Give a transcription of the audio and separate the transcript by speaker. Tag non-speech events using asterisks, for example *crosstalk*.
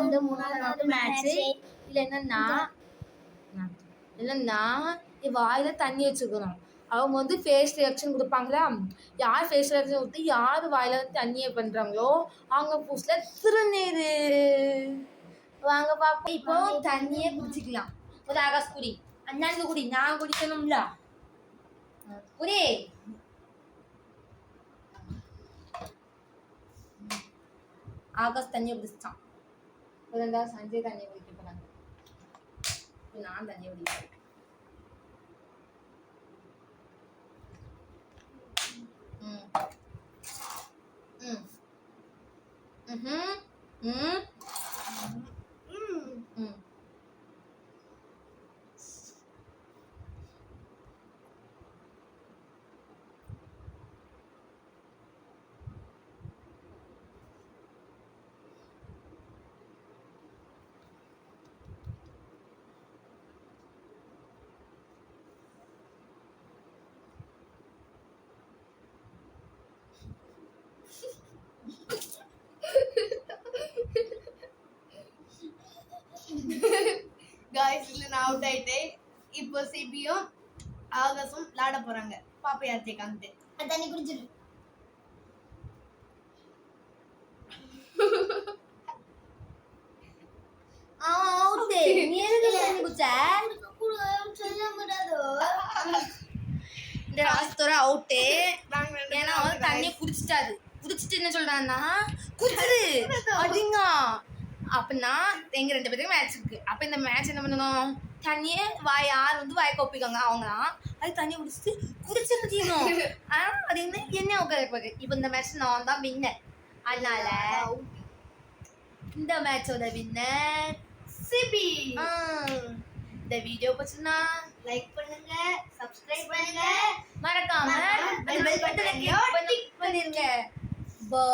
Speaker 1: வந்து மூணாவது மேட்ச் இதுல என்னன்னா என்னன்னா வாயில தண்ணி வச்சுக்கணும். அவங்க வந்து ஃபேஸ் ரியாக்ஷன் கொடுப்பாங்களா? யார் ஃபேஸ் ரியாக்ஷன் கொடுத்து யார் வாயில தண்ணியை பண்றாங்களோ அவங்க புதுசுல திருநீர். வாங்க பாப்போம். இப்போ தண்ணியே குடிச்சிக்கலாம். ஒரு ஆகாஷ் குடி அண்ணாந்து குடி. நான் குடிக்கணும்ல. குடி. ஆகாஷ் தண்ணியை குடிச்சிட்டான் இப்போ சஞ்சய் தண்ணி குடிக்க போறாங்க. நான் தண்ணி குடிக்கிறேன் ம். ம். ம்ஹும். ம் ம்.
Speaker 2: நான் அவுட் ஆயிட்டேன் இப்போ சிபியும் ஆகாசும் விளையாட போறாங்க. பாப்பா யார் ஜெயகாந்த்
Speaker 3: தண்ணி குடிச்சிரு.
Speaker 1: இந்த *laughs* ராசத்தோட அவுட்டு ஏன்னா தண்ணியை குடிச்சிட்டாரு குடிச்சிட்டு என்ன சொல்றான்னா *laughs* குடிச்சிரு. அப்படின்னா எங்க ரெண்டு பேருக்கு மேட்ச் இருக்கு. அப்ப இந்த மேட்ச் என்ன பண்ணணும் தண்ணியை வாய் யார் வந்து வாய் கொப்பிக்காங்க அவங்களாம் அது தண்ணியை குடிச்சிட்டு குடிச்சிருந்தீங்க *laughs* ஆனா அது என்ன என்ன உட்காரு இப்போ இந்த மேட்ச் நான் தான் வின்னர் அதனால இந்த மேட்சோட வின்னர்
Speaker 2: சிபி
Speaker 1: இந்த வீடியோ பிடிச்சிருந்தா
Speaker 2: லைக் பண்ணுங்க சப்ஸ்கிரைப் பண்ணுங்க.
Speaker 1: மறக்காம பெல் பட்டனை கிளிக் பண்ணி பண்ணிருங்க. பா